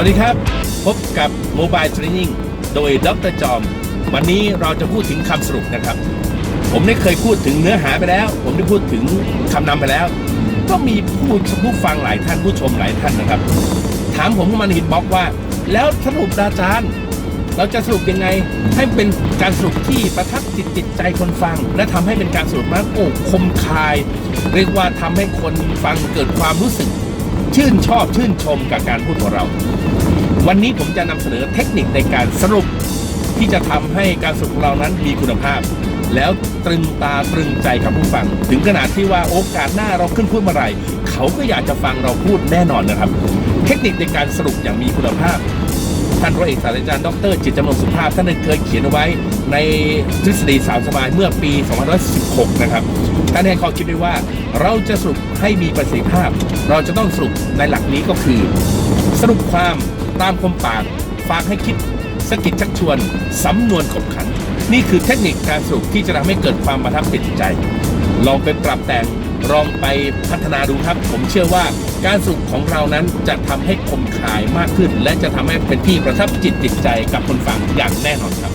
วัสดีครับ พบกับ Mobile Training โดยดรจอม วันนี้เราจะพูดถึงคำสรุปนะครับ ผมได้เคยพูดถึงเนื้อหาไปแล้ว ผมได้พูดถึงคำนำไปแล้ว ก็มีผู้ผู้ฟังหลายท่านผู้ชมหลายท่านนะครับ ถามผมเข้ามาในฮิตบ็อกว่า แล้วสรุปอาจารย์ เราจะสรุปยังไง ให้เป็นการสรุปที่ประทับจิตจิตใจคนฟัง และทำให้เป็นการสรุปมากโอ้คมคาย เรียกว่าทำให้คนฟังเกิดความรู้สึก ชื่นชอบชื่นชมกับการพูดของเรา วันนี้ผมจะนำเสนอเทคนิคในการสรุปที่จะทำให้การสรุปของเรานั้นมีคุณภาพ แล้วตรึงตาตรึงใจกับผู้ฟัง ถึงขนาดที่ว่าโอกาสหน้าเราขึ้นพูดเมื่อไหร่ เขาก็อยากจะฟังเราพูดแน่นอนนะครับ เทคนิคในการสรุปอย่างมีคุณภาพท่านร้อยเอกศาสตราจารย์ดรจิตรจำนงสุภาพท่านได้เคยเขียนเอาไว้ในทฤษฎีสาวสบายเมื่อปี2516 นะครับท่านให้ข้อคิดไว้ว่าเราจะสรุปให้มีประสิทธิภาพ เราจะต้องสรุปในหลักนี้ก็คือ สรุปความ ตามคมปากฝากให้คิดสกิดชักชวน สำนวนขบขัน นี่คือเทคนิคการสรุปที่จะทำให้เกิดความประทับจิตใจ ลองไปปรับแต่งลองไปพัฒนาดูครับ ผมเชื่อว่าการสรุปของเรานั้นจะทำให้คมขายมากขึ้น และจะทำให้เป็นที่ประทับจิตติดใจกับคนฟังอย่างแน่นอนครับ